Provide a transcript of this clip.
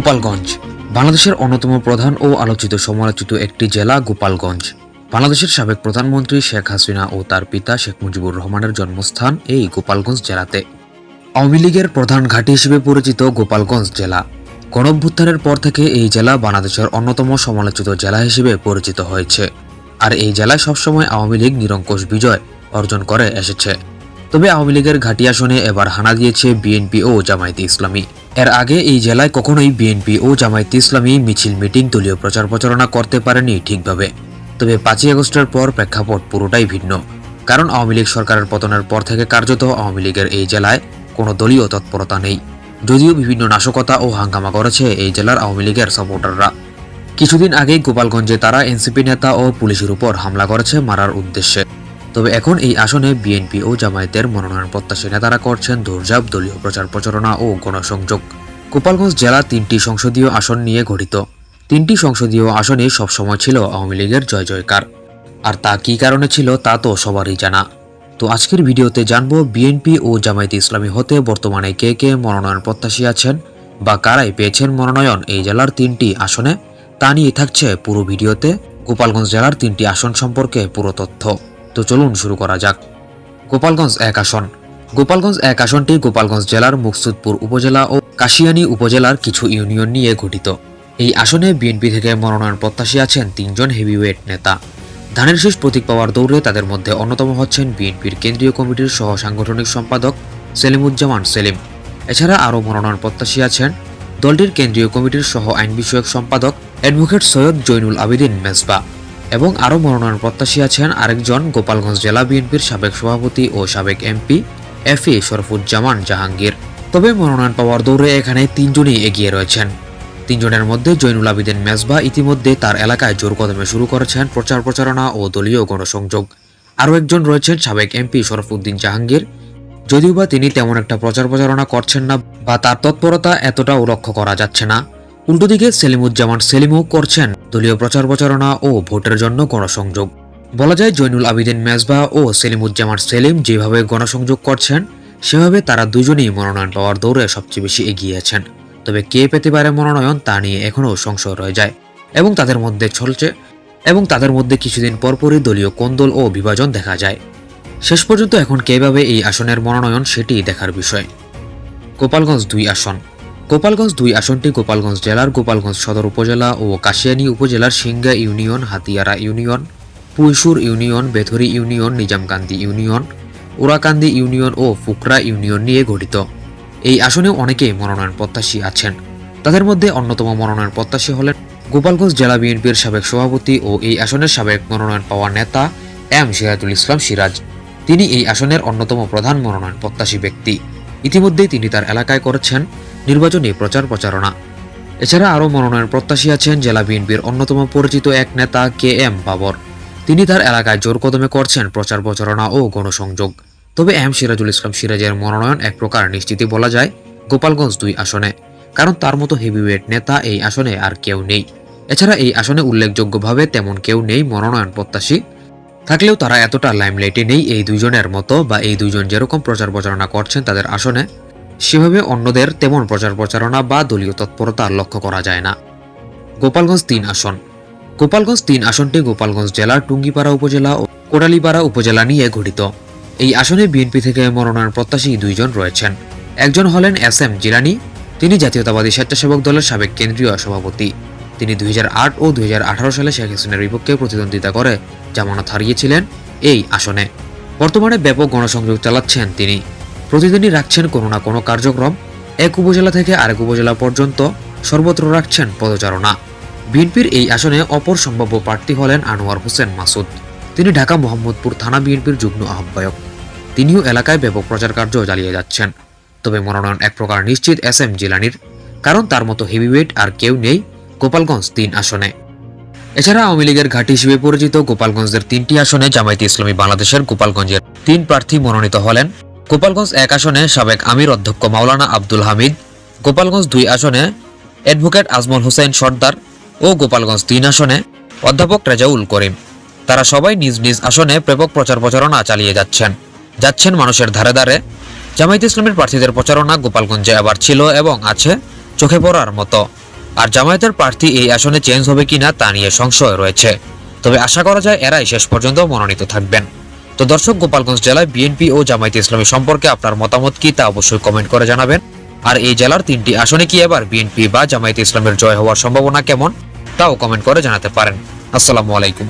গোপালগঞ্জ। বাংলাদেশের অন্যতম প্রধান ও আলোচিত সমালোচিত একটি জেলা গোপালগঞ্জ। বাংলাদেশের সাবেক প্রধানমন্ত্রী শেখ হাসিনা ও তার পিতা শেখ মুজিবুর রহমানের জন্মস্থান এই গোপালগঞ্জ জেলাতে। আওয়ামী লীগের প্রধান ঘাঁটি হিসেবে পরিচিত গোপালগঞ্জ জেলা। গণভ্যুত্থানের পর থেকে এই জেলা বাংলাদেশের অন্যতম সমালোচিত জেলা হিসেবে পরিচিত হয়েছে। আর এই জেলায় সবসময় আওয়ামী লীগ নিরঙ্কুশ বিজয় অর্জন করে এসেছে। তবে আওয়ামী লীগের ঘাটি আসনে এবার হানা দিয়েছে বিএনপি ও জামায়াতে ইসলামী। এর আগে এই জেলায় কখনোই বিএনপি ও জামায়াতে ইসলামী মিছিল, মিটিং, দলীয় প্রচার প্রচারণা করতে পারেনি ঠিকভাবে। তবে পাঁচই আগস্টের পর প্রেক্ষাপট পুরোটাই ভিন্ন। কারণ আওয়ামী লীগ সরকারের পতনের পর থেকে কার্যত আওয়ামী লীগের এই জেলায় কোনো দলীয় তৎপরতা নেই। যদিও বিভিন্ন নাশকতা ও হাঙ্গামা করেছে এই জেলার আওয়ামী লীগের সাপোর্টাররা। কিছুদিন আগেই গোপালগঞ্জে তারা এনসিপি নেতা ও পুলিশের উপর হামলা করেছে মারার উদ্দেশ্যে। তবে এখন এই আসনে বিএনপি ও জামায়াতের মনোনয়ন প্রত্যাশী নেতারা করছেন দৌড়ঝাঁপ দলীয় প্রচার প্রচারণা ও গণসংযোগ। গোপালগঞ্জ জেলা তিনটি সংসদীয় আসন নিয়ে গঠিত। তিনটি সংসদীয় আসনে সবসময় ছিল আওয়ামী লীগের জয় জয়কার। আর তা কী কারণে ছিল তা তো সবারই জানা। তো আজকের ভিডিওতে জানব বিএনপি ও জামায়াতে ইসলামী হতে বর্তমানে কে কে মনোনয়ন প্রত্যাশী আছেন বা কারাই পেয়েছেন মনোনয়ন এই জেলার তিনটি আসনে, তা নিয়ে থাকছে পুরো ভিডিওতে গোপালগঞ্জ জেলার তিনটি আসন সম্পর্কে পুরো তথ্য। তো চলুন শুরু করা যাক। গোপালগঞ্জ এক আসন। গোপালগঞ্জ এক আসনটি গোপালগঞ্জ জেলার মুকসুদপুর উপজেলা ও কাশিয়ানী উপজেলার কিছু ইউনিয়ন নিয়ে গঠিত। এই আসনে বিএনপি থেকে মনোনয়ন প্রত্যাশী আছেন তিনজন হেভিওয়েট নেতা। ধানের শেষ প্রতীক পাওয়ার দৌড়ে তাদের মধ্যে অন্যতম হচ্ছেন বিএনপির কেন্দ্রীয় কমিটির সহ সাংগঠনিক সম্পাদক সেলিমুজ্জামান সেলিম। এছাড়া আরও মনোনয়ন প্রত্যাশী আছেন দলটির কেন্দ্রীয় কমিটির সহ আইন বিষয়ক সম্পাদক অ্যাডভোকেট সৈয়দ জৈনুল আবেদিন মেজবা। এবং আরও মনোনয়ন প্রত্যাশী আছেন আরেকজন গোপালগঞ্জ জেলা বিএনপির সাবেক সভাপতি ও সাবেক MP F A Sharfuzzaman Jahangir. তবে মনোনয়ন পাওয়ার দৌড়ে এখানে তিনজনই এগিয়ে রয়েছেন। তিনজনের মধ্যে জৈনুল আবেদিন মেজবা ইতিমধ্যে তার এলাকায় জোর কদমে শুরু করেছেন প্রচার প্রচারণা ও দলীয় গণসংযোগ। আরও একজন রয়েছেন সাবেক এমপি শরফুদ্দিন জাহাঙ্গীর। যদিও বা তিনি তেমন একটা প্রচার প্রচারণা করছেন না বা তার তৎপরতা এতটাও লক্ষ্য করা যাচ্ছে না। উল্টো দিকে সেলিমুজ্জামান সেলিমও করছেন দলীয় প্রচার প্রচারণা ও ভোটের জন্য গণসংযোগ। বলা যায় জৈনুল আবিদিন মেজবা ও সেলিমুজ্জামান সেলিম যেভাবে গণসংযোগ করছেন, সেভাবে তারা দুজনেই মনোনয়ন পাওয়ার দৌড়ে সবচেয়ে বেশি এগিয়ে আছেন। তবে কে পেতে পারে মনোনয়ন তা নিয়ে এখনও সংশয় রয়ে যায়। এবং তাদের মধ্যে চলছে, এবং তাদের মধ্যে কিছুদিন পরপরই দলীয় কোন্দল ও বিভাজন দেখা যায়। শেষ পর্যন্ত এখন কেভাবে এই আসনের মনোনয়ন সেটি দেখার বিষয়। গোপালগঞ্জ দুই আসন। গোপালগঞ্জ দুই আসনটি গোপালগঞ্জ জেলার গোপালগঞ্জ সদর উপজেলা ও কাশিয়ানী উপজেলার Singa union, Hatiara union Puishur union, Bethuri union, Nizamkandi union, Orakandi union ও ফুকরা ইউনিয়ন নিয়ে গঠিত। এই আসনেও অনেকেই মনোনয়ন প্রত্যাশী আছেন। তাদের মধ্যে অন্যতম মনোনয়ন প্রত্যাশী হলেন গোপালগঞ্জ জেলা বিএনপির সাবেক সভাপতি ও এই আসনের সাবেক মনোনয়ন পাওয়া নেতা এম সিরাজুল ইসলাম সিরাজ। তিনি এই আসনের অন্যতম প্রধান মনোনয়ন প্রত্যাশী ব্যক্তি। ইতিমধ্যেই তিনি তার এলাকায় করেছেন নির্বাচনী প্রচার প্রচারণা। এছাড়া আরও মনোনয়ন প্রত্যাশী আছেন জেলা বিএনপির অন্যতম পরিচিত এক নেতা কে এম বাবর। তিনি তার এলাকায় জোর কদমে করছেন প্রচার প্রচারণা ও গণসংযোগ। তবে এম সিরাজুল ইসলাম সিরাজের মনোনয়ন এক প্রকার নিশ্চিতই বলা যায় গোপালগঞ্জ দুই আসনে। কারণ তার মতো হেভিওয়েট নেতা এই আসনে আর কেউ নেই। এছাড়া এই আসনে উল্লেখযোগ্যভাবে তেমন কেউ নেই মনোনয়ন প্রত্যাশী। থাকলেও তারা এতটা লাইমলাইটে নেই এই দুইজনের মতো বা এই দুইজন যেরকম প্রচার প্রচারণা করছেন তাদের আসনে। সেভাবে অন্যদের তেমন প্রচার প্রচারণা বা দলীয় তৎপরতা লক্ষ্য করা যায় না। গোপালগঞ্জ তিন আসন। গোপালগঞ্জ তিন আসনটি গোপালগঞ্জ জেলার টুঙ্গিপাড়া উপজেলা ও কোটালীপাড়া উপজেলা নিয়ে গঠিত। এই আসনে বিএনপি থেকে মনোনয়ন প্রত্যাশী দুইজন রয়েছেন। একজন হলেন এস এম জিলানি, তিনি জাতীয়তাবাদী স্বেচ্ছাসেবক দলের সাবেক কেন্দ্রীয় সভাপতি। তিনি দুই হাজার আট ও দুই হাজার আঠারো সালে শেখ হাসিনার বিপক্ষে প্রতিদ্বন্দ্বিতা করে জামানত হারিয়েছিলেন এই আসনে। বর্তমানে ব্যাপক গণসংযোগ চালাচ্ছেন তিনি। প্রতিদিনই রাখছেন কোনো না কোনো কার্যক্রম। এক উপজেলা থেকে আরেক উপজেলা পর্যন্ত সর্বত্র রাখছেন পদচারণা। বিএনপির এই আসনে অপর সম্ভাব্য প্রার্থী হলেন আনোয়ার হোসেন মাসুদ। তিনি ঢাকা মোহাম্মদপুর থানা বিএনপির যুগ্ম আহ্বায়ক। তিনিও এলাকায় ব্যাপক প্রচার কার্য চালিয়ে যাচ্ছেন। তবে মনোনয়ন এক প্রকার নিশ্চিত এস এম জিলানির, কারণ তার মতো হেভিওয়েট আর কেউ নেই গোপালগঞ্জ তিন আসনে। এছাড়া আওয়ামী লীগের ঘাঁটি হিসেবে পরিচিত গোপালগঞ্জের তিনটি আসনে জামায়াতে ইসলামী বাংলাদেশের গোপালগঞ্জের তিন প্রার্থী মনোনীত হলেন গোপালগঞ্জ এক আসনে সাবেক আমির অধ্যক্ষ মাওলানা আব্দুল হামিদ, গোপালগঞ্জ দুই আসনে অ্যাডভোকেট আজমল হোসেন সর্দার ও গোপালগঞ্জ তিন আসনে অধ্যাপক রেজাউল করিম। তারা সবাই নিজ নিজ আসনে ব্যাপক প্রচার প্রচারণা চালিয়ে যাচ্ছেন। যাচ্ছেন মানুষের ধারে ধারে। জামায়াতে ইসলামের প্রার্থীদের প্রচারণা গোপালগঞ্জে আবার ছিল এবং আছে চোখে পড়ার মতো। আর জামায়াতের প্রার্থী এই আসনে চেঞ্জ হবে কিনা তা নিয়ে সংশয় রয়েছে। তবে আশা করা যায় এরাই শেষ পর্যন্ত মনোনীত থাকবেন। তো দর্শক, গোপালগঞ্জ জেলায় বিএনপি ও জামায়াতে ইসলামী সম্পর্কে আপনার মতামত কি তা অবশ্যই কমেন্ট করে জানাবেন। আর এই জেলার তিনটি আসনে কি এবার বিএনপি বা জামায়াতে ইসলামের জয় হওয়ার সম্ভাবনা কেমন, তাও কমেন্ট করে জানাতে পারেন। আসসালামু আলাইকুম।